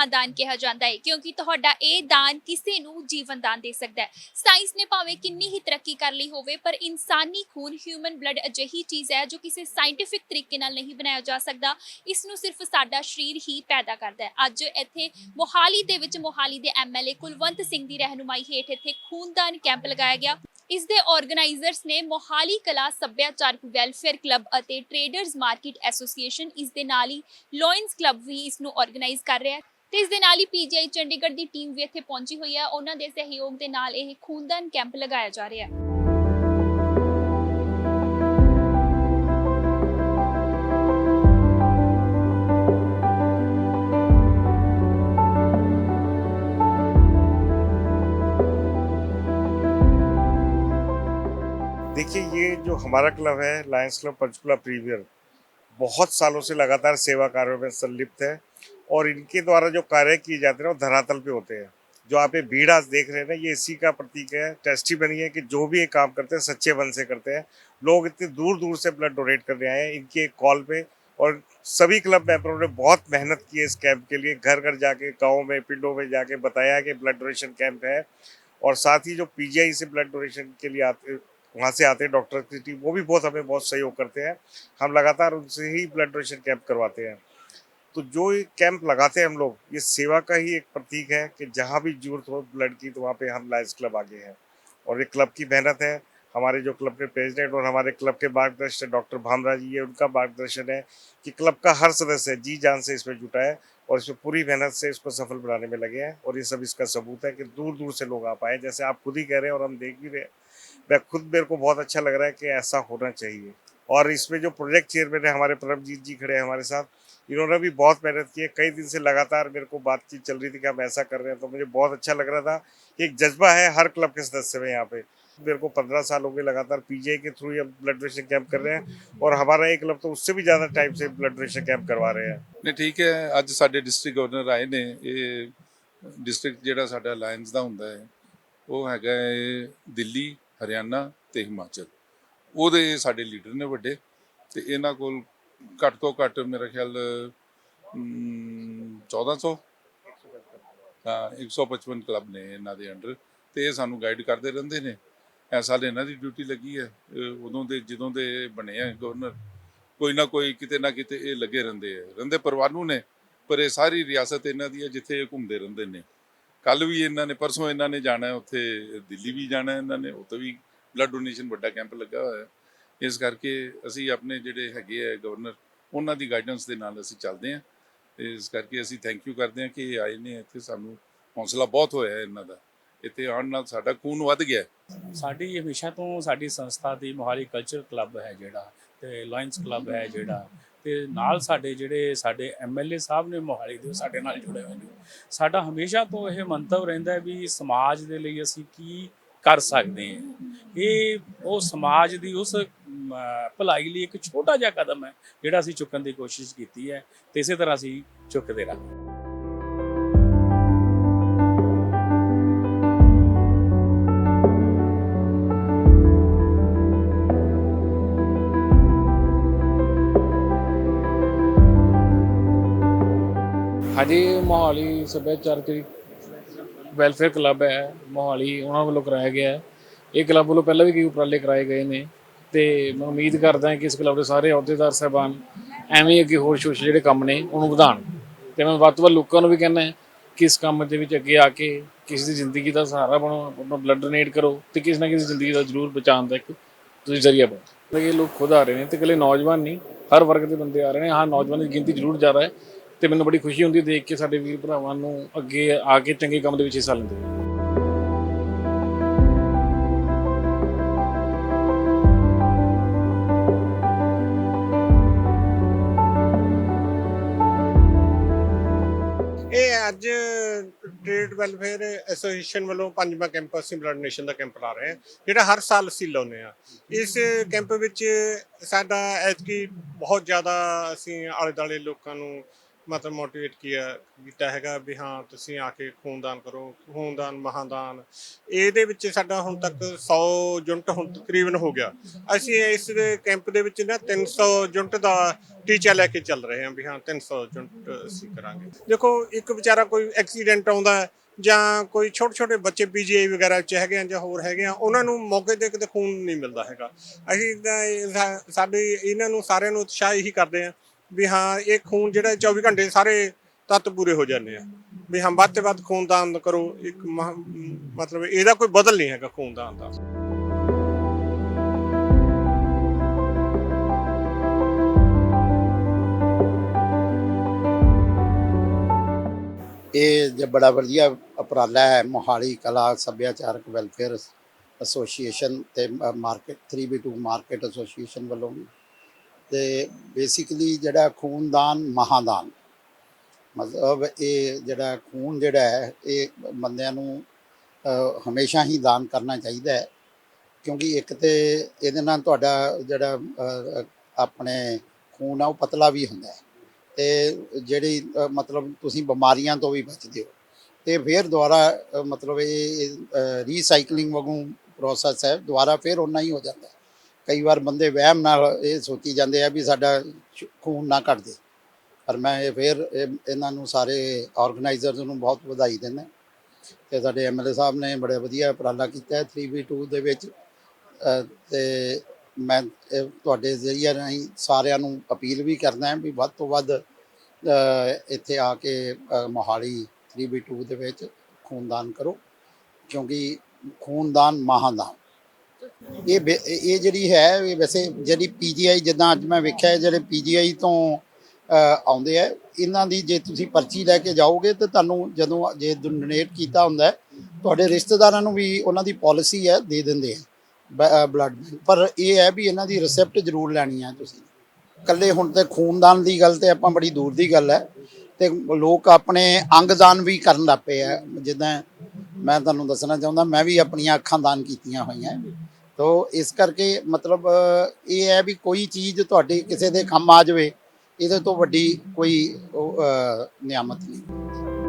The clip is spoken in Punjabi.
ਮਹਾਦਾਨ ਕਿਹਾ ਜਾਂਦਾ ਹੈ, ਕਿਉਂਕਿ ਤੁਹਾਡਾ ਇਹ ਦਾਨ ਕਿਸੇ ਨੂੰ ਜੀਵਨ ਦਾਨ ਦੇ ਸਕਦਾ ਹੈ। ਸਾਇੰਸ ਨੇ ਭਾਵੇਂ ਕਿੰਨੀ ਹੀ ਤਰੱਕੀ ਕਰ ਲਈ ਹੋਵੇ, ਪਰ ਇਨਸਾਨੀ ਖੂਨ ਹਿਊਮਨ ਬਲੱਡ ਅਜਿਹੀ ਚੀਜ਼ ਹੈ ਜੋ ਕਿਸੇ ਸਾਇੰਟੀਫਿਕ ਤਰੀਕੇ ਨਾਲ ਨਹੀਂ ਬਣਾਇਆ ਜਾ ਸਕਦਾ। ਇਸ ਨੂੰ ਸਿਰਫ ਸਾਡਾ ਸਰੀਰ ਹੀ ਪੈਦਾ ਕਰਦਾ ਹੈ। ਅੱਜ ਇੱਥੇ ਮੋਹਾਲੀ ਦੇ ਵਿੱਚ ਮੋਹਾਲੀ ਦੇ ਐਮਐਲਏ ਕੁਲਵੰਤ ਸਿੰਘ ਦੀ ਰਹਿਨੁਮਾਈ ਹੇਠ ਇੱਥੇ ਖੂਨਦਾਨ ਕੈਂਪ ਲਗਾਇਆ ਗਿਆ। ਇਸ ਦੇ ਆਰਗੇਨਾਈਜ਼ਰਸ ਨੇ ਮੋਹਾਲੀ ਕਲਾ ਸੱਭਿਆਚਾਰਕ ਵੈਲਫੇਅਰ ਕਲੱਬ ਅਤੇ ਟਰੇਡਰਸ ਮਾਰਕੀਟ ਐਸੋਸੀਏਸ਼ਨ ਇਸ ਦੇ ਨਾਲ ਹੀ ਲੋਇਨਸ ਕਲੱਬ ਵੀ ਇਸ ਨੂੰ ਆਰਗੇਨਾਈਜ਼ ਕਰ ਰਿਹਾ ਹੈ। ਤੇ ਇਸ ਦੇ ਨਾਲ ਹੀ ਪੀਜੀਆਈ ਚੰਡੀਗੜ੍ਹ ਦੀ ਟੀਮ ਵੀ ਇੱਥੇ ਪਹੁੰਚੀ ਹੋਈ ਹੈ ਉਹਨਾਂ ਦੇ ਸਹਿਯੋਗ ਦੇ ਨਾਲ ਇਹ ਖੂਨਦਾਨ ਕੈਂਪ ਲਗਾਇਆ ਜਾ ਰਿਹਾ ਹੈ देखिए ये जो हमारा क्लब है लायंस क्लब पंचकुला प्रीमियर बहुत सालों से लगातार सेवा कार्यों में संलिप्त है और इनके द्वारा जो कार्य किए जाते हैं, वो धरातल पे होते हैं। जो आप ये भीड़ आज देख रहे हैं ना, ये इसी का प्रतीक है। टेस्टी बनी है कि जो भी ये काम करते हैं, सच्चे मन से करते हैं। लोग इतने दूर दूर से ब्लड डोनेट करने आए हैं, इनके कॉल पे। और सभी क्लब मेंबरों ने बहुत मेहनत की है इस कैंप के लिए। घर घर जाके, गाँव में, पिंडों में जाके बताया कि ब्लड डोनेशन कैंप है। और साथ ही जो पीजीआई से ब्लड डोनेशन के लिए आते, वहाँ से आते हैं डॉक्टर की टीम वो भी बहुत, हमें बहुत सहयोग करते हैं। हम लगातार उनसे ही ब्लड डोनेशन कैंप करवाते हैं। तो जो ये कैंप लगाते हैं हम लोग, ये सेवा का ही एक प्रतीक है कि जहाँ भी ज़रूरत हो ब्लड की तो वहाँ पे हम लायंस क्लब आगे हैं। और ये क्लब की मेहनत है। हमारे जो क्लब के प्रेसिडेंट और हमारे क्लब के मार्गदर्शक डॉक्टर भामरा जी है उनका मार्गदर्शन है कि क्लब का हर सदस्य जी जान से इसमें जुटा है और इसमें पूरी मेहनत से इसको सफल बनाने में लगे हैं। और ये सब इसका सबूत है कि दूर दूर से लोग आ पाए जैसे आप खुद ही कह रहे हैं और हम देख भी रहे हैं। मैं खुद मेरे को बहुत अच्छा लग रहा है कि ऐसा होना चाहिए। और इसमें जो प्रोजेक्ट चेयरमैन है, हमारे परमजीत जी खड़े हैं हमारे साथ। इन्होंने भी बहुत मेहनत की है कई दिन से लगातार मेरे को बातचीत चल रही थी कि हम ऐसा कर रहे हैं तो मुझे बहुत अच्छा लग रहा था कि एक जज्बा है हर क्लब के सदस्य में यहाँ पे मेरे को पंद्रह साल हो गए लगातार पीजीआई के थ्रू हम ब्लड डोनेशन कैंप कर रहे हैं और हमारा एक क्लब तो उससे भी ज़्यादा टाइम से ब्लड डोनेशन कैंप करवा रहे हैं ਨਹੀਂ ਠੀਕ ਹੈ ਅੱਜ ਸਾਡੇ ਡਿਸਟ੍ਰਿਕਟ ਗਵਰਨਰ ਆਏ ਨੇ ਇਹ ਡਿਸਟ੍ਰਿਕਟ ਜਿਹੜਾ ਸਾਡਾ ਅਲਾਈਅੰਸ ਦਾ ਹੁੰਦਾ ਹੈ ਉਹ ਹੈਗਾ ਹੈ ਦਿੱਲੀ ਹਰਿਆਣਾ ਤੇ ਹਿਮਾਚਲ ਉਹਦੇ ਸਾਡੇ ਲੀਡਰ ਨੇ ਵੱਡੇ ਤੇ ਇਹਨਾਂ ਕੋਲ ਘੱਟ ਤੋਂ ਘੱਟ ਮੇਰਾ ਖਿਆਲ ਅਮ, 1400 ਹਾਂ 155 ਕਲੱਬ ਨੇ ਇਹਨਾਂ ਦੇ ਅੰਡਰ ਤੇ ਇਹ ਸਾਨੂੰ ਗਾਈਡ ਕਰਦੇ ਰਹਿੰਦੇ ਨੇ। ਇਸ ਸਾਲ ਇਹਨਾਂ ਦੀ ਡਿਊਟੀ ਲੱਗੀ ਹੈ। ਉਦੋਂ ਦੇ ਜਦੋਂ ਦੇ ਬਣੇ ਆ ਗਵਰਨਰ ਕੋਈ ਨਾ ਕੋਈ ਕਿਤੇ ਨਾ ਕਿਤੇ ਇਹ ਲੱਗੇ ਰਹਿੰਦੇ ਆ। ਰਹਿੰਦੇ ਪਰਵਾਹ ਨੂੰ ਨੇ ਪਰ ਇਹ ਸਾਰੀ ਰਿਆਸਤ ਇਹਨਾਂ ਦੀ ਹੈ ਜਿੱਥੇ ਇਹ ਘੁੰਮਦੇ ਰਹਿੰਦੇ ਨੇ। ਕੱਲ ਵੀ ਇਹਨਾਂ ਨੇ ਪਰਸੋਂ ਇਹਨਾਂ ਨੇ ਜਾਣਾ ਉੱਥੇ ਦਿੱਲੀ ਵੀ ਜਾਣਾ ਇਹਨਾਂ ਨੇ ਉੱਥੇ ਵੀ ਬਲੱਡ ਡੋਨੇਸ਼ਨ ਵੱਡਾ ਕੈਂਪ ਲੱਗਾ ਹੋਇਆ ਹੈ। ਇਸ ਕਰਕੇ ਅਸੀਂ ਆਪਣੇ ਜਿਹੜੇ ਹੈਗੇ ਆ ਗਵਰਨਰ ਉਹਨਾਂ ਦੀ ਗਾਈਡੈਂਸ ਦੇ ਨਾਲ ਅਸੀਂ ਚੱਲਦੇ ਹਾਂ। ਇਸ ਕਰਕੇ ਅਸੀਂ ਥੈਂਕ ਯੂ ਕਰਦੇ ਹਾਂ ਕਿ ਇਹ ਆਏ ਨੇ, ਇੱਥੇ ਸਾਨੂੰ ਹੌਸਲਾ ਬਹੁਤ ਹੋਇਆ ਇਹਨਾਂ ਦਾ। ਇੱਥੇ ਆਉਣ ਨਾਲ ਸਾਡਾ ਖੂਨ ਵੱਧ ਗਿਆ। ਸਾਡੀ ਹਮੇਸ਼ਾ ਤੋਂ ਸਾਡੀ ਸੰਸਥਾ ਦੀ ਮੋਹਾਲੀ ਕਲਚਰ ਕਲੱਬ ਹੈ ਜਿਹੜਾ, ਤੇ ਲਾਇਨਸ ਕਲੱਬ ਹੈ ਜਿਹੜਾ, ਤੇ ਨਾਲ ਸਾਡੇ ਜਿਹੜੇ ਸਾਡੇ ਐਮਐਲਏ ਸਾਹਿਬ ਨੇ ਮੋਹਾਲੀ ਦੇ, ਉਹ ਸਾਡੇ ਨਾਲ ਜੁੜੇ ਹੋਏ ਨੇ। ਸਾਡਾ ਹਮੇਸ਼ਾ ਤੋਂ ਇਹ ਮੰਤਵ ਰਹਿੰਦਾ ਹੈ ਵੀ ਸਮਾਜ ਦੇ ਲਈ ਅਸੀਂ ਕੀ ਕਰ ਸਕਦੇ ਹਾਂ। ਇਹ ਉਹ ਸਮਾਜ ਦੀ ਉਸ ਭਲਾਈ ਲਈ ਇੱਕ ਛੋਟਾ ਜਿਹਾ ਕਦਮ ਹੈ, ਜਿਹੜਾ ਅਸੀਂ ਚੁੱਕਣ ਦੀ ਕੋਸ਼ਿਸ਼ ਕੀਤੀ ਹੈ ਤੇ ਇਸੇ ਤਰ੍ਹਾਂ ਅਸੀਂ ਚੁੱਕਦੇ ਰਹਾਂਗੇ। ਹਾਂਜੀ, ਮੋਹਾਲੀ ਸੱਭਿਆਚਾਰਕ ਵੈਲਫੇਅਰ ਕਲੱਬ ਹੈ, ਮੋਹਾਲੀ ਉਹਨਾਂ ਵੱਲੋਂ ਕਰਾਇਆ ਗਿਆ ਹੈ। ਇਹ ਕਲੱਬ ਵੱਲੋਂ ਪਹਿਲਾਂ ਵੀ ਕਈ ਉਪਰਾਲੇ ਕਰਾਏ ਗਏ ਨੇ। ਤੇ ਮੈਂ ਉਮੀਦ ਕਰਦਾ ਕਿ ਇਸ ਕਲੱਬ ਦੇ ਸਾਰੇ ਅਹੁਦੇਦਾਰ ਸਾਹਿਬਾਨ ਐਵੇਂ ਹੀ ਅੱਗੇ ਹੋਰ ਸੋਸ਼ਲ ਜਿਹੜੇ ਕੰਮ ਨੇ ਉਹਨੂੰ ਵਧਾਉਣ। ਤੇ ਮੈਂ ਵੱਧ ਤੋਂ ਵੱਧ ਲੋਕਾਂ ਨੂੰ ਵੀ ਕਹਿੰਦਾ ਕਿ ਇਸ ਕੰਮ ਦੇ ਵਿੱਚ ਅੱਗੇ ਆ ਕੇ ਕਿਸੇ ਦੀ ਜ਼ਿੰਦਗੀ ਦਾ ਸਹਾਰਾ ਬਣੋ, ਆਪਣਾ ਬਲੱਡ ਡੋਨੇਟ ਕਰੋ ਤੇ ਕਿਸੇ ਨਾ ਕਿਸੇ ਜ਼ਿੰਦਗੀ ਦਾ ਜ਼ਰੂਰ ਬਚਾਉਣ ਦਾ ਇੱਕ ਤੁਸੀਂ ਜ਼ਰੀਆ ਬਣੋ। ਇਹ ਲੋਕ ਖੁਦ ਆ ਰਹੇ ਨੇ ਤੇ ਇਕੱਲੇ ਨੌਜਵਾਨ ਨਹੀਂ, ਹਰ ਵਰਗ ਦੇ ਬੰਦੇ ਆ ਰਹੇ ਨੇ, ਹਾਂ ਨੌਜਵਾਨ ਦੀ ਗਿਣਤੀ ਜ਼ਰੂਰ ਜ਼ਿਆਦਾ ਹੈ ਤੇ ਮੈਨੂੰ ਬੜੀ ਖੁਸ਼ੀ ਹੁੰਦੀ ਹੈ ਦੇਖ ਕੇ ਸਾਡੇ ਵੀਰ ਭਰਾਵਾਂ ਨੂੰ ਅੱਗੇ ਆ ਕੇ ਚੰਗੇ ਕੰਮ ਦੇ ਵਿੱਚ ਹਿੱਸਾ ਲੈਂਦੇ ਨੇ ਵੈਲਫੇਅਰ ਐਸੋਸੀਏਸ਼ਨ ਵੱਲੋਂ ਪੰਜਵਾਂ ਕੈਂਪ ਅਸੀਂ ਬਲੱਡ ਡੋਨੇਸ਼ਨ ਦਾ ਕੈਂਪ ਲਾ ਰਹੇ ਹਾਂ, ਜਿਹੜਾ ਹਰ ਸਾਲ ਅਸੀਂ ਲਾਉਂਦੇ ਆ ਇਸ ਕੈਂਪ ਵਿੱਚ ਸਾਡਾ ਐਤਕੀ ਬਹੁਤ ਜ਼ਿਆਦਾ ਅਸੀਂ ਆਲੇ ਦਾਲੇ ਲੋਕਾਂ ਨੂੰ ਮਤਲਬ ਮੋਟੀਵੇਟ ਕੀਤਾ ਕੀਤਾ ਹੈਗਾ ਵੀ ਹਾਂ, ਤੁਸੀਂ ਆ ਕੇ ਖੂਨਦਾਨ ਕਰੋ, ਖੂਨਦਾਨ, ਮਹਾਦਾਨ। ਇਹਦੇ ਵਿੱਚ ਸਾਡਾ ਹੁਣ ਤੱਕ 100 ਯੂਨਿਟ ਹੁਣ ਤਕਰੀਬਨ ਹੋ ਗਿਆ। ਅਸੀਂ ਇਸ ਕੈਂਪ ਦੇ ਵਿੱਚ ਨਾ 300 ਯੂਨਿਟ ਦਾ ਟੀਚਾ ਲੈ ਕੇ ਚੱਲ ਰਹੇ ਹਾਂ ਵੀ ਹਾਂ 300 ਯੂਨਿਟ ਅਸੀਂ ਕਰਾਂਗੇ। ਦੇਖੋ, ਇੱਕ ਵਿਚਾਰਾ ਕੋਈ ਐਕਸੀਡੈਂਟ ਆਉਂਦਾ ਜਾਂ ਕੋਈ ਛੋਟੇ ਛੋਟੇ ਬੱਚੇ ਪੀਜੀਆਈ ਵਗੈਰਾ ਚ ਹੈਗੇ ਆ ਜਾਂ ਹੋਰ ਹੈਗੇ ਆ, ਉਹਨਾਂ ਨੂੰ ਮੌਕੇ ਤੇ ਕਿਤੇ ਖੂਨ ਨਹੀਂ ਮਿਲਦਾ ਹੈਗਾ। ਅਸੀਂ ਤਾਂ ਇਹ ਸਾ- ਸਾਡੇ, ਇਹਨਾਂ ਨੂੰ ਸਾਰਿਆਂ ਨੂੰ ਉਤਸ਼ਾਹ ਇਹੀ ਕਰਦੇ ਆ ਵੀ ਹਾਂ, ਇਹ ਖੂਨ ਜਿਹੜਾ 24 ਘੰਟੇ ਸਾਰੇ ਤੱਤ ਪੂਰੇ ਹੋ ਜਾਂਦੇ ਆ। ਵੀ ਹਾਂ, ਵੱਧ ਤੋਂ ਵੱਧ ਖੂਨਦਾਨ ਕਰੋ, ਇੱਕ ਮਹਾ- ਮਤਲਬ ਇਹਦਾ ਕੋਈ ਬਦਲ ਨਹੀਂ ਹੈਗਾ, ਖੂਨਦਾਨ ਦਾ। ਇਹ ਜ ਬੜਾ ਵਧੀਆ ਉਪਰਾਲਾ ਹੈ, ਮੋਹਾਲੀ ਕਲਾ, ਸੱਭਿਆਚਾਰਕ ਵੈਲਫੇਅਰ ਐਸੋਸੀਏਸ਼ਨ ਤੇ ਮਾਰਕੀਟ 3B2 ਮਾਰਕੀਟ ਐਸੋਸੀਏਸ਼ਨ ਵੱਲੋਂ ਵੀ। ਤੇ ਬੇਸਿਕਲੀ ਜਿਹੜਾ ਖੂਨਦਾਨ, ਮਹਾਦਾਨ। ਮਤਲਬ ਇਹ ਜਿਹੜਾ ਖੂਨ ਜਿਹੜਾ ਹੈ, ਇਹ ਬੰਦਿਆਂ ਨੂੰ ਹਮੇਸ਼ਾ ਹੀ ਦਾਨ ਕਰਨਾ ਚਾਹੀਦਾ ਹੈ। ਕਿਉਂਕਿ ਇੱਕ ਤੇ ਇਹਦੇ ਨਾਲ ਤੁਹਾਡਾ ਜਿਹੜਾ ਆਪਣੇ ਖੂਨ ਆ, ਉਹ ਪਤਲਾ ਵੀ ਹੁੰਦਾ ਹੈ। ਤੇ ਜਿਹੜੀ ਮਤਲਬ ਤੁਸੀਂ ਬਿਮਾਰੀਆਂ ਤੋਂ ਵੀ ਬਚਦੇ ਹੋ। ਤੇ ਫਿਰ ਦੁਬਾਰਾ ਮਤਲਬ ਇਹ ਰੀਸਾਈਕਲਿੰਗ ਵਾਂਗੂ ਪ੍ਰੋਸੈਸ ਹੈ ਦੁਬਾਰਾ ਫਿਰ ਓਨਾ ਹੀ ਹੋ ਜਾਂਦਾ ਕਈ ਵਾਰ ਬੰਦੇ ਵਹਿਮ ਨਾਲ ਇਹ ਸੋਚੀ ਜਾਂਦੇ ਆ ਵੀ ਸਾਡਾ ਖੂਨ ਨਾ ਘਟ ਦੇ ਪਰ ਮੈਂ ਇਹ ਫਿਰ ਇਹ- ਇਹਨਾਂ ਨੂੰ ਸਾਰੇ ਆਰਗੇਨਾਈਜ਼ਰਸ ਨੂੰ ਬਹੁਤ ਵਧਾਈ ਦਿੰਦਾ ਤੇ ਸਾਡੇ ਐਮਐਲਏ ਸਾਹਿਬ ਨੇ ਬੜੇ ਵਧੀਆ ਉਪਰਾਲਾ ਕੀਤਾ ਹੈ 3v2 ਦੇ ਵਿੱਚ। ਅ, ਤੇ ਮੈਂ ਤੁਹਾਡੇ ਜ਼ਰੀਏ ਰਾਹੀਂ ਸਾਰਿਆਂ ਨੂੰ ਅਪੀਲ ਵੀ ਕਰਦਾ ਹਾਂ ਵੀ ਵੱਧ ਤੋਂ ਵੱਧ ਇੱਥੇ ਆ ਕੇ ਅ, ਮੋਹਾਲੀ 3B2 ਦੇ ਵਿੱਚ ਖੂਨਦਾਨ ਕਰੋ ਕਿਉਂਕਿ ਖੂਨਦਾਨ ਮਹਾਦਾਨ। ਇਹ ਬੇ- ਇਹ ਜਿਹੜੀ ਹੈ ਇਹ ਵੈਸੇ ਜਿਹੜੀ ਪੀਜੀਆਈ ਜਿੱਦਾਂ ਅੱਜ ਮੈਂ ਵੇਖਿਆ ਜਿਹੜੇ ਪੀਜੀਆਈ ਤੋਂ ਆਉਂਦੇ ਆ ਇਹਨਾਂ ਦੀ ਜੇ ਤੁਸੀਂ ਪਰਚੀ ਲੈ ਕੇ ਜਾਓਗੇ ਤੇ ਤੁਹਾਨੂੰ ਜਦੋਂ ਜੇ ਡੋਨੇਟ ਕੀਤਾ ਹੁੰਦਾ ਤੁਹਾਡੇ ਰਿਸ਼ਤੇਦਾਰਾਂ ਨੂੰ ਵੀ ਉਹਨਾਂ ਦੀ ਪਾਲਿਸੀ ਹੈ ਦੇ ਦਿੰਦੇ ਆ ਬਲੱਡ ਪਰ ਇਹ ਹੈ ਵੀ ਇਹਨਾਂ ਦੀ ਰਿਸੈਪਟ ਜ਼ਰੂਰ ਲੈਣੀ ਹੈ ਤੁਸੀਂ। ਇਕੱਲੇ ਹੁਣ ਤੇ ਖੂਨਦਾਨ ਦੀ ਗੱਲ ਤੇ ਆਪਾਂ ਬੜੀ ਦੂਰ ਦੀ ਗੱਲ ਹੈ ਤੇ ਲੋਕ ਆਪਣੇ ਅੰਗਦਾਨ ਵੀ ਕਰਨ ਲੱਗ ਪਏ ਆ। ਜਿੱਦਾਂ ਮੈਂ ਤੁਹਾਨੂੰ ਦੱਸਣਾ ਚਾਹੁੰਦਾ, ਮੈਂ ਵੀ ਆਪਣੀਆਂ ਅੱਖਾਂ ਦਾਨ ਕੀਤੀਆਂ ਹੋਈਆਂ। ਤੋ ਇਸ ਕਰਕੇ ਮਤਲਬ ਇਹ ਹੈ ਵੀ ਕੋਈ ਚੀਜ਼ ਤੁਹਾਡੇ ਕਿਸੇ ਦੇ ਕੰਮ ਆ ਜਾਵੇ, ਇਹਦੇ ਤੋਂ ਵੱਡੀ ਕੋਈ ਨਿਆਮਤ ਨਹੀਂ।